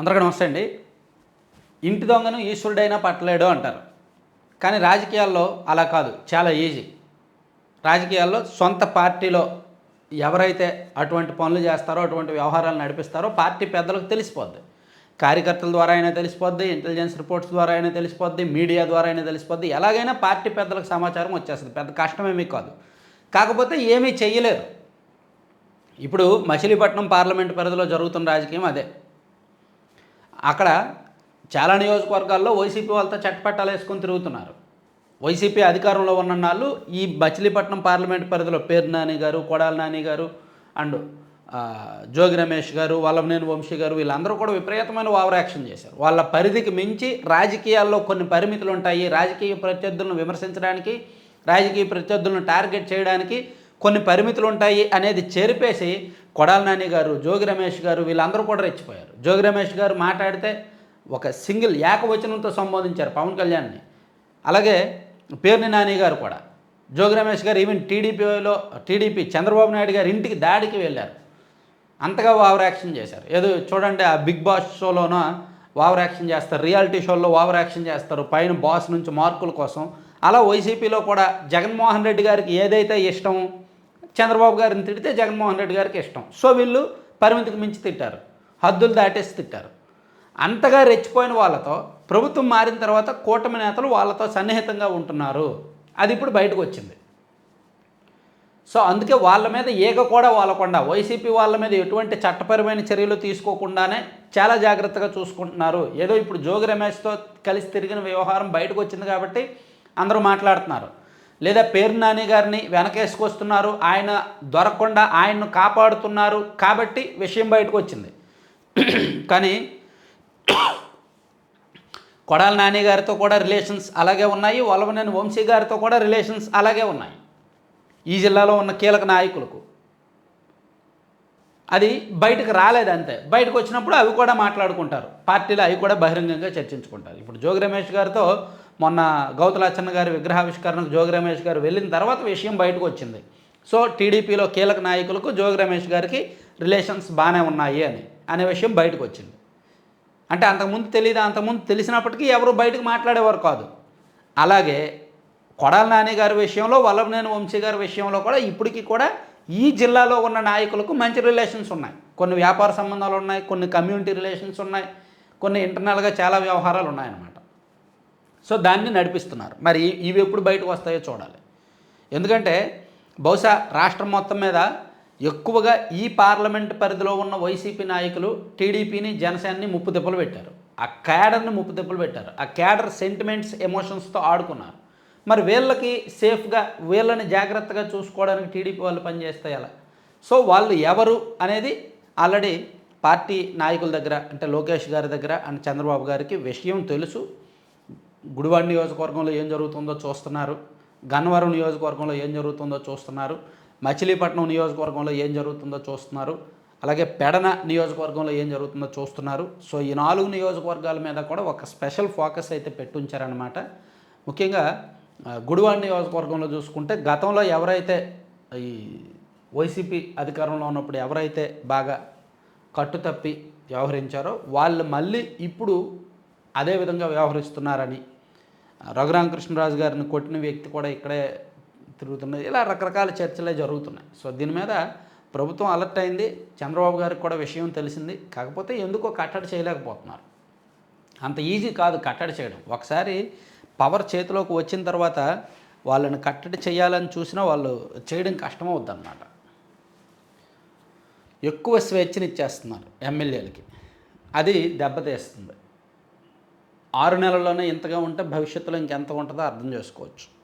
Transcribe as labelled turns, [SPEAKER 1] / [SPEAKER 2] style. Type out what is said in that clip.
[SPEAKER 1] అందరికీ నమస్తే అండి. ఇంటి దొంగను ఈశ్వరుడైనా పట్టలేడు అంటారు. కానీ రాజకీయాల్లో అలా కాదు చాలా ఈజీ రాజకీయాల్లో సొంత పార్టీలో ఎవరైతే అటువంటి పనులు చేస్తారో అటువంటి వ్యవహారాలు నడిపిస్తారో పార్టీ పెద్దలకు తెలిసిపోద్ది. కార్యకర్తల ద్వారా అయినా తెలిసిపోద్ది ఇంటెలిజెన్స్ రిపోర్ట్స్ ద్వారా అయినా తెలిసిపోద్ది మీడియా ద్వారా అయినా తెలిసిపోద్ది. ఎలాగైనా పార్టీ పెద్దలకు సమాచారం వచ్చేస్తుంది. పెద్ద కష్టమేమీ కాదు. కాకపోతే ఏమీ చెయ్యలేరు. ఇప్పుడు మచిలీపట్నం పార్లమెంట్ పరిధిలో జరుగుతున్న రాజకీయం అదే. అక్కడ చాలా నియోజకవర్గాల్లో వైసీపీ వాళ్ళతో చట్టపట్టాలు వేసుకొని తిరుగుతున్నారు. వైసీపీ అధికారంలో ఉన్న నాళ్ళు ఈ బచిలీపట్నం పార్లమెంట్ పరిధిలో పేరు నాని గారు కొడాల నాని గారు అండ్ జోగి రమేష్ గారు వల్లభనేని వంశీ గారు వీళ్ళందరూ కూడా విపరీతమైన ఓవర్ యాక్షన్ చేశారు. వాళ్ళ పరిధికి మించి రాజకీయాల్లో కొన్ని పరిమితులు ఉంటాయి. రాజకీయ ప్రత్యర్థులను విమర్శించడానికి రాజకీయ ప్రత్యర్థులను టార్గెట్ చేయడానికి కొన్ని పరిమితులు ఉంటాయి అనేది చేరిపేసి కొడాల నాని గారు జోగి రమేష్ గారు వీళ్ళందరూ కూడా రెచ్చిపోయారు. జోగి రమేష్ గారు మాట్లాడితే ఒక సింగిల్ ఏకవచనంతో సంబోధించారు పవన్ కళ్యాణ్ని. అలాగే పేర్ని నాని గారు కూడా. జోగి రమేష్ గారు ఈవెన్ టీడీపీలో టీడీపీ చంద్రబాబు నాయుడు గారి ఇంటికి దాడికి వెళ్ళారు. అంతగా వావర్ యాక్షన్ చేశారు. ఏదో చూడండి ఆ బిగ్ బాస్ షోలోనో వావర్ యాక్షన్ చేస్తారు. రియాలిటీ షోల్లో ఓవర్ యాక్షన్ చేస్తారు. పైన బాస్ నుంచి మార్కుల కోసం. అలా వైసీపీలో కూడా జగన్మోహన్ రెడ్డి గారికి ఏదైతే ఇష్టం చంద్రబాబు గారిని తిడితే జగన్మోహన్ రెడ్డి గారికి ఇష్టం. సో వీళ్ళు పరిమితికి మించి తిట్టారు. హద్దులు దాటేసి తిట్టారు. అంతగా రెచ్చిపోయిన వాళ్ళతో ప్రభుత్వం మారిన తర్వాత కూటమి నేతలు వాళ్ళతో సన్నిహితంగా ఉంటున్నారు. అది ఇప్పుడు బయటకు వచ్చింది. సో అందుకే వాళ్ళ మీద ఏక కూడా వాళ్ళకుండా వైసీపీ వాళ్ళ మీద ఎటువంటి చట్టపరమైన చర్యలు తీసుకోకుండానే చాలా జాగ్రత్తగా చూసుకుంటున్నారు. ఏదో ఇప్పుడు జోగి రమేష్తో కలిసి తిరిగిన వ్యవహారం బయటకు వచ్చింది కాబట్టి అందరూ మాట్లాడుతున్నారు. లేదా పేరు నాని గారిని వెనకేసుకొస్తున్నారు ఆయన దొరకకుండా ఆయన్ను కాపాడుతున్నారు కాబట్టి విషయం బయటకు వచ్చింది. కానీ కొడాల నాని గారితో కూడా రిలేషన్స్ అలాగే ఉన్నాయి వల్లభనేని వంశీ గారితో కూడా రిలేషన్స్ అలాగే ఉన్నాయి ఈ జిల్లాలో ఉన్న కీలక నాయకులకు. అది బయటకు రాలేదు అంతే. బయటకు వచ్చినప్పుడు అవి కూడా మాట్లాడుకుంటారు. పార్టీలు అవి కూడా బహిరంగంగా చర్చించుకుంటారు. ఇప్పుడు జోగి రమేష్ గారితో మొన్న గౌతలాచన్న గారి విగ్రహావిష్కరణకు జోగి రమేష్ గారు వెళ్ళిన తర్వాత విషయం బయటకు వచ్చింది. సో టీడీపీలో కీలక నాయకులకు జోగి రమేష్ గారికి రిలేషన్స్ బాగానే ఉన్నాయి అని అనే విషయం బయటకు వచ్చింది. అంటే అంతకుముందు తెలియదు అంతకుముందు తెలిసినప్పటికీ ఎవరు బయటకు మాట్లాడేవారు కాదు. అలాగే కొడాల నాని గారి విషయంలో వల్లభనేని వంశీ గారి విషయంలో కూడా ఇప్పటికీ కూడా ఈ జిల్లాలో ఉన్న నాయకులకు మంచి రిలేషన్స్ ఉన్నాయి. కొన్ని వ్యాపార సంబంధాలు ఉన్నాయి కొన్ని కమ్యూనిటీ రిలేషన్స్ ఉన్నాయి కొన్ని ఇంటర్నల్గా చాలా వ్యవహారాలు ఉన్నాయన్నమాట. సో దాన్ని నడిపిస్తున్నారు. మరి ఇవి ఎప్పుడు బయటకు వస్తాయో చూడాలి. ఎందుకంటే బహుశా రాష్ట్రం మొత్తం మీద ఎక్కువగా ఈ పార్లమెంట్ పరిధిలో ఉన్న వైసీపీ నాయకులు టీడీపీని జనసేనని ముప్పు తిప్పలు పెట్టారు. ఆ క్యాడర్ని ముప్పు తిప్పలు పెట్టారు. ఆ క్యాడర్ సెంటిమెంట్స్ ఎమోషన్స్తో ఆడుకున్నారు. మరి వీళ్ళకి సేఫ్గా వీళ్ళని జాగ్రత్తగా చూసుకోవడానికి టీడీపీ వాళ్ళు పనిచేస్తే ఎలా? సో వాళ్ళు ఎవరు అనేది ఆల్రెడీ పార్టీ నాయకుల దగ్గర అంటే లోకేష్ గారి దగ్గర అండ్ చంద్రబాబు గారికి విషయం తెలుసు. గుడివాడ నియోజకవర్గంలో ఏం జరుగుతుందో చూస్తున్నారు. గన్నవరం నియోజకవర్గంలో ఏం జరుగుతుందో చూస్తున్నారు. మచిలీపట్నం నియోజకవర్గంలో ఏం జరుగుతుందో చూస్తున్నారు. అలాగే పెడన నియోజకవర్గంలో ఏం జరుగుతుందో చూస్తున్నారు. సో ఈ నాలుగు నియోజకవర్గాల మీద కూడా ఒక స్పెషల్ ఫోకస్ అయితే పెట్టుంచారనమాట ముఖ్యంగా గుడివాడ నియోజకవర్గంలో చూసుకుంటే గతంలో ఎవరైతే ఈ వైసీపీ అధికారంలో ఉన్నప్పుడు ఎవరైతే బాగా కట్టుతప్పి వ్యవహరించారో వాళ్ళు మళ్ళీ ఇప్పుడు అదే విధంగా వ్యవహరిస్తున్నారని రఘురామకృష్ణరాజు గారిని కొట్టిన వ్యక్తి కూడా ఇక్కడే తిరుగుతున్నది. ఇలా రకరకాల చర్చలే జరుగుతున్నాయి. సో దీని మీద ప్రభుత్వం అలర్ట్ అయింది. చంద్రబాబు గారికి కూడా విషయం తెలిసింది. కాకపోతే ఎందుకో కట్టడి చేయలేకపోతున్నారు. అంత ఈజీ కాదు కట్టడి చేయడం. ఒకసారి పవర్ చేతిలోకి వచ్చిన తర్వాత వాళ్ళని కట్టడి చేయాలని చూసినా వాళ్ళు చేయడం కష్టమవుద్ది అన్నమాట ఎక్కువ స్వేచ్ఛనిచ్చేస్తున్నారు ఎమ్మెల్యేలకి. అది దెబ్బతీస్తుంది. ఆరు నెలల్లోనే ఇంతగా ఉంటే భవిష్యత్తులో ఇంకెంత ఉంటుందో అర్థం చేసుకోవచ్చు.